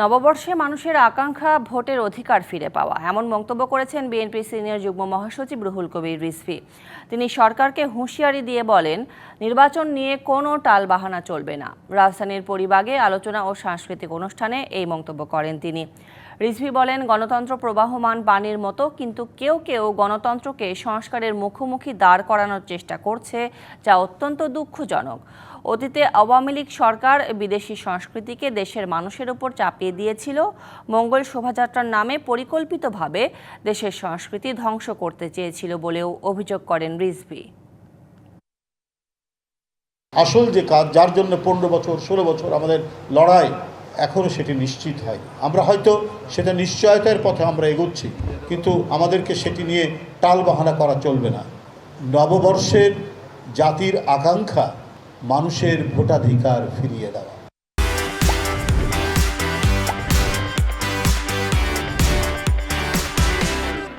নববর্ষে মানুষের আকাঙ্ক্ষা ভোটের অধিকার ফিরে পাওয়া। এমন মন্তব্য করেছেন বিএনপি সিনিয়র যুগ্ম মহাসচিব রুহুল কবির রিজভী। তিনি সরকারকে হুঁশিয়ারি দিয়ে বলেন, নির্বাচন নিয়ে কোনো টালবাহানা চলবে না। রাজধানীর পরিবাগে আলোচনা ও সাংস্কৃতিক অনুষ্ঠানে এই মন্তব্য করেন তিনি। রিজভী বলেন, গণতন্ত্র প্রবাহমান পানির মতো, কিন্তু কেউ কেউ গণতন্ত্রকে সংস্কারের মুখোমুখি দাঁড় করানোর চেষ্টা করছে, যা অত্যন্ত দুঃখজনক। অতীতে আওয়ামী লীগ সরকার বিদেশি সংস্কৃতিকে দেশের মানুষের উপর চাপিয়ে দিয়েছিল। মঙ্গল শোভাযাত্রার নামে পরিকল্পিতভাবে দেশের সংস্কৃতি ধ্বংস করতে চেয়েছিল বলেও অভিযোগ করেন রিজভী। আসল যে কাজ, যার জন্য পনেরো বছর, ষোলো বছর আমাদের লড়াই এখনও সেটি নিশ্চিত হয়। আমরা হয়তো সেটা নিশ্চয়তার পথে আমরা এগোচ্ছি, কিন্তু আমাদেরকে সেটি নিয়ে টালবাহানা করা চলবে না। নববর্ষের জাতির আকাঙ্ক্ষা মানুষের ভোটাধিকার ফিরিয়ে দেওয়া।